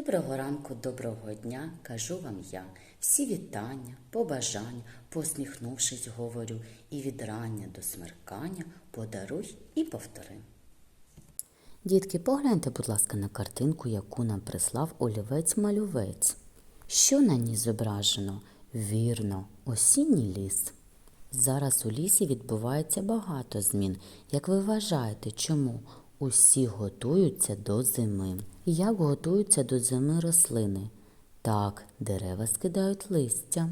Доброго ранку, доброго дня, кажу вам я. Всі вітання, побажання, посміхнувшись, говорю, і від рання до смеркання подаруй і повтори. Дітки, погляньте, будь ласка, на картинку, яку нам прислав олівець-малювець. Що на ній зображено? Вірно, осінній ліс. Зараз у лісі відбувається багато змін. Як ви вважаєте, чому? Усі готуються до зими. Як готуються до зими рослини? Так, дерева скидають листя.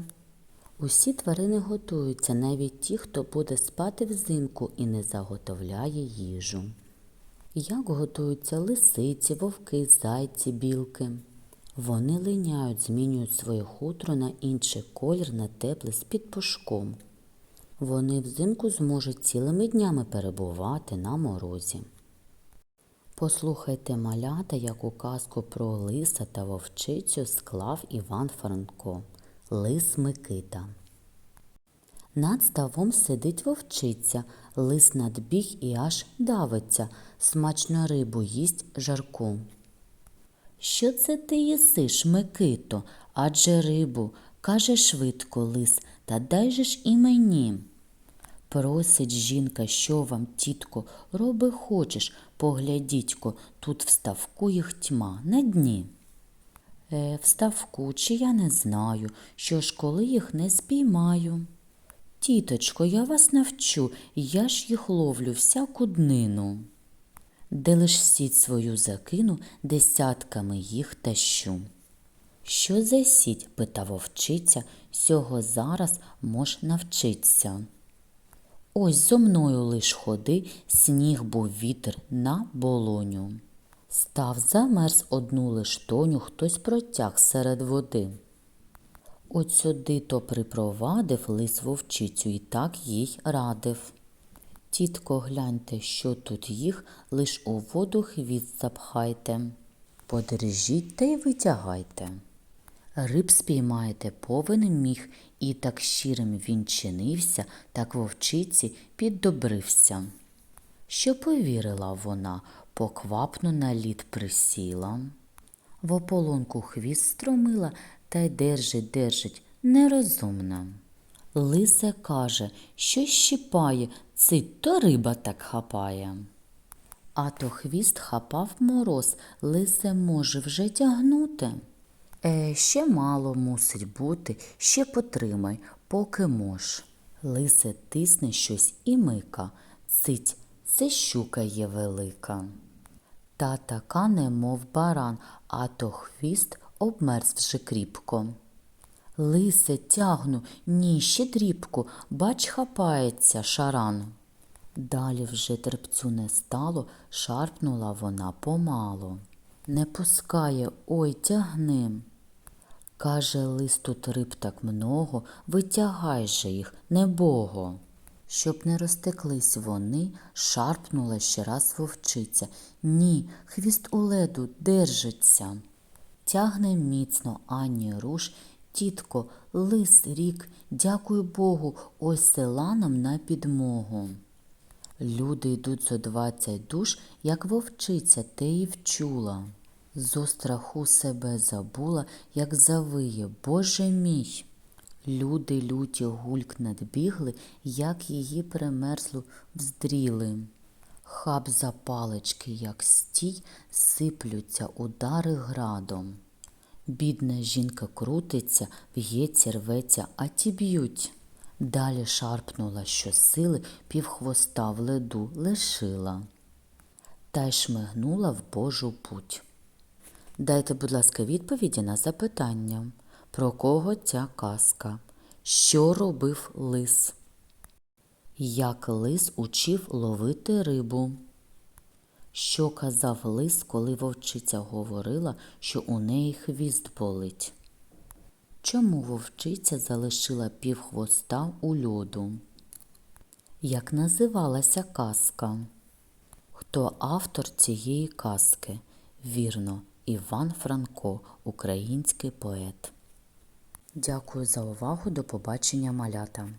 Усі тварини готуються, навіть ті, хто буде спати взимку і не заготовляє їжу. Як готуються лисиці, вовки, зайці, білки? Вони линяють, змінюють своє хутро на інший колір, на тепле з-під пушком. Вони взимку зможуть цілими днями перебувати на морозі. Послухайте малята, яку казку про лиса та вовчицю склав Іван Франко. Лис Микита. Над ставом сидить вовчиця, лис надбіг і аж давиться, смачно рибу їсть жарку. Що це ти їсиш, Микито? Адже рибу, каже швидко лис, та дай же ж і мені. Просить жінка, що вам, тітко, роби хочеш, поглядітько, тут в ставку їх тьма на дні. Е, в ставку, чи я не знаю, що ж коли їх не спіймаю. Тіточко, я вас навчу, я ж їх ловлю всяку днину. Де лиш сіть свою закину, десятками їх тащу. Що за сіть? пита вовчиця, сього зараз мож навчиться. Ось зо мною лиш ходи, сніг був вітер на болоню. Став замерз одну лиш тоню, хтось протяг серед води. От сюди то припровадив лис вовчицю і так їй радив. Тітко, гляньте, що тут їх, лиш у воду хвіст запхайте. Подержіть та й витягайте. Риб спіймаєте повен міг, і так щирим він чинився, так вовчиці піддобрився. Що повірила вона, поквапно на лід присіла. В ополонку хвіст стромила та й держить, держить, нерозумна. Лисе каже, що щипає, цить то риба так хапає. А то хвіст хапав мороз, лисе може вже тягнути. Е, ще мало мусить бути, ще потримай, поки мож. Лисе тисне щось і мика, цить, це щука є велика. Та така немов баран, а то хвіст обмерз вже кріпко. Лисе тягну, ні, ще дрібку, бач, хапається шаран. Далі вже терпцю не стало, шарпнула вона помало. Не пускає, ой, тягни. Каже, лис тут риб так много, витягай же їх, небого. Щоб не розтеклись вони, шарпнула ще раз вовчиця. Ні, хвіст у леду держиться. Тягне міцно ані руш, тітко, лис рік, дякую Богу, ось села нам на підмогу. Люди йдуть зо двадцять душ, як вовчиця, те й вчула. Зо страху себе забула, як завиє, Боже мій. Люди люті гульк надбігли, як її примерзлу вздріли. Хаб за палички, як стій, сиплються удари градом. Бідна жінка крутиться, в'ється, рветься, а ті б'ють. Далі шарпнула щосили, півхвоста в леду лишила. Та й шмигнула в Божу путь. Дайте, будь ласка, відповіді на запитання. Про кого ця казка? Що робив лис? Як лис учив ловити рибу? Що казав лис, коли вовчиця говорила, що у неї хвіст болить? Чому вовчиця залишила півхвоста у льоду? Як називалася казка? Хто автор цієї казки? Вірно, Іван Франко, український поет. Дякую за увагу. До побачення малята.